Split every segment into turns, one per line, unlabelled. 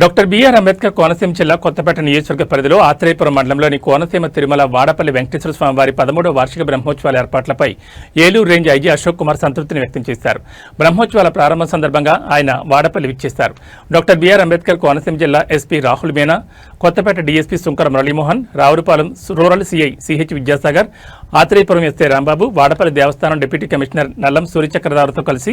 Doctor BR Ambedkar Konaseema జిల్లా కొత్తపేట నియోజకవర్గ పరిధిలో ఆత్రేయపురం మండలంలోని కోనసీమ తిరుమల వాడపల్లి వెంకటేశ్వర స్వామి వారి పదమూడవ వార్షిక బ్రహ్మోత్సవాల ఏర్పాట్లపై ఏలూరు రేంజ్ ఐజీ అశోక్ కుమార్ సంతృప్తిని వ్యక్తం చేశారు. బ్రహ్మోత్సవాల ప్రారంభం సందర్భంగా ఆయన వాడపల్లి విచ్చేశారు. డాక్టర్ బిఆర్ అంబేద్కర్ కోనసీమ జిల్లా SP Rahul Meena Kothapeta DSP Sunkara Muralimohan Ravulapalem rural CI CH Vidyasagar Atreyapuram SI Rambabu Vadapalli దేవస్థానం డిప్యూటీ కమిషనర్ నల్లం సూర్యచక్రధారతో కలిసి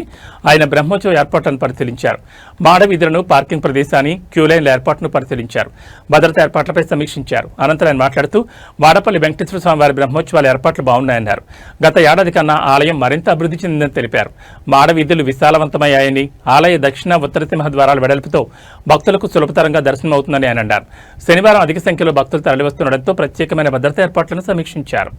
ఆయన బ్రహ్మోత్సవ ఏర్పాట్లను పరిశీలించారు. మాడ వీధులను పార్కింగ్ ప్రదేశాన్ని క్యూలైన్ల ఏర్పాటును పరిశీలించారు. భద్రతా ఏర్పాట్లపై సమీక్షించారు. అనంతరం ఆయన మాట్లాడుతూ వాడపల్లి వెంకటేశ్వర స్వామి వారి బ్రహ్మోత్సవాల ఏర్పాట్లు బాగున్నాయన్నారు. గత ఏడాది కన్నా ఆలయం మరింత అభివృద్ధి చెందిందని తెలిపారు. మాడ వీధులు విశాలవంతమయ్యాయని ఆలయ దక్షిణ ఉత్తర సింహ ద్వారాల వెడల్పుతో భక్తులకు సులభతరంగా దర్శనమవుతుందని ఆయన అన్నారు. శనివారం అధిక సంఖ్యలో భక్తులు తరలివస్తుండటంతో ప్రత్యేకమైన భద్రతా ఏర్పాట్లను సమీక్షించారు.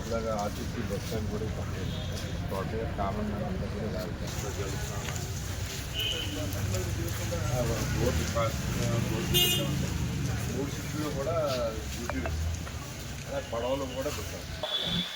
ఇలాగా ఆర్టీసీ బస్ స్టాండ్ కూడా కంప్లీట్ కామన్ మ్యాన్ అంతా కూడా బోర్డు బోర్డు సిటీలో కూడా డ్యూటీ అలా పడవలు కూడా పెట్టారు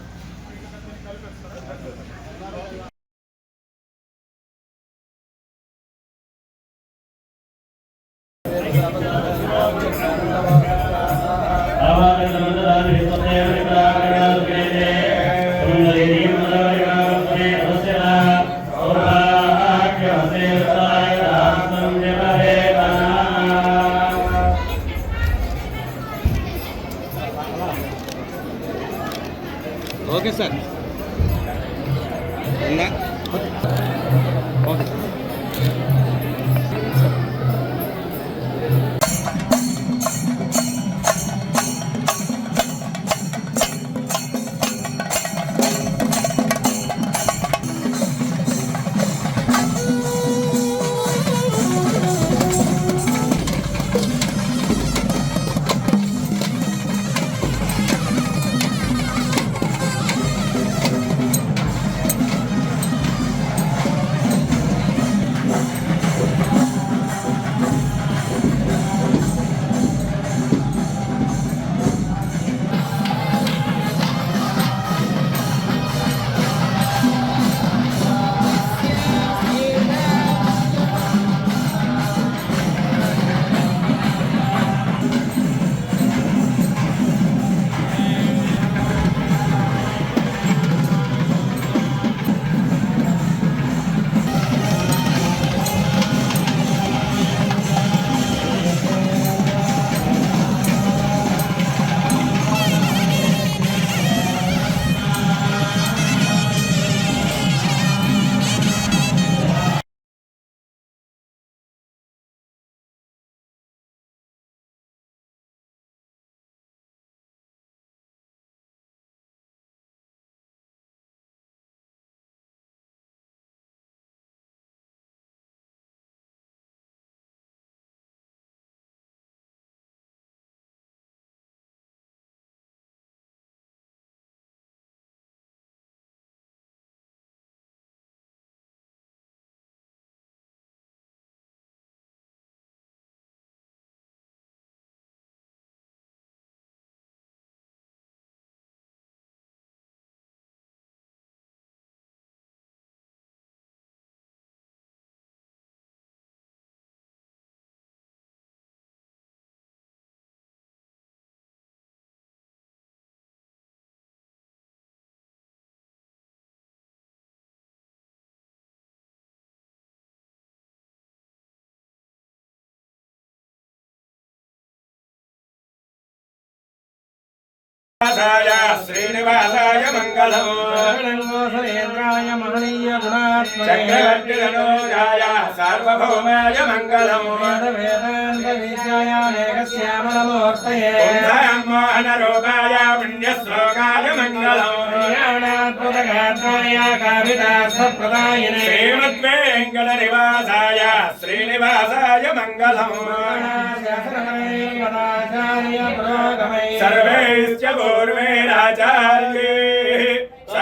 赛。
శ్రీనివాసాయ మంగళం.
మహనీయ
చక్రవర్తిధనోజాయ సార్వభౌమాయ మంగళం.
వేదాంత విద్యాయానేకశ్యామలమూర్తయే
మోహన రూపాయ పుణ్యశ్లోకాయ మంగళం.
కళ్యాణాత్మకగాత్రాయ కామితార్థప్రదాయినే
శ్రీమద్వేంకట నివాసాయ శ్రీనివాసాయ మంగళం.
सर्वेश्च
पूर्वे राजा।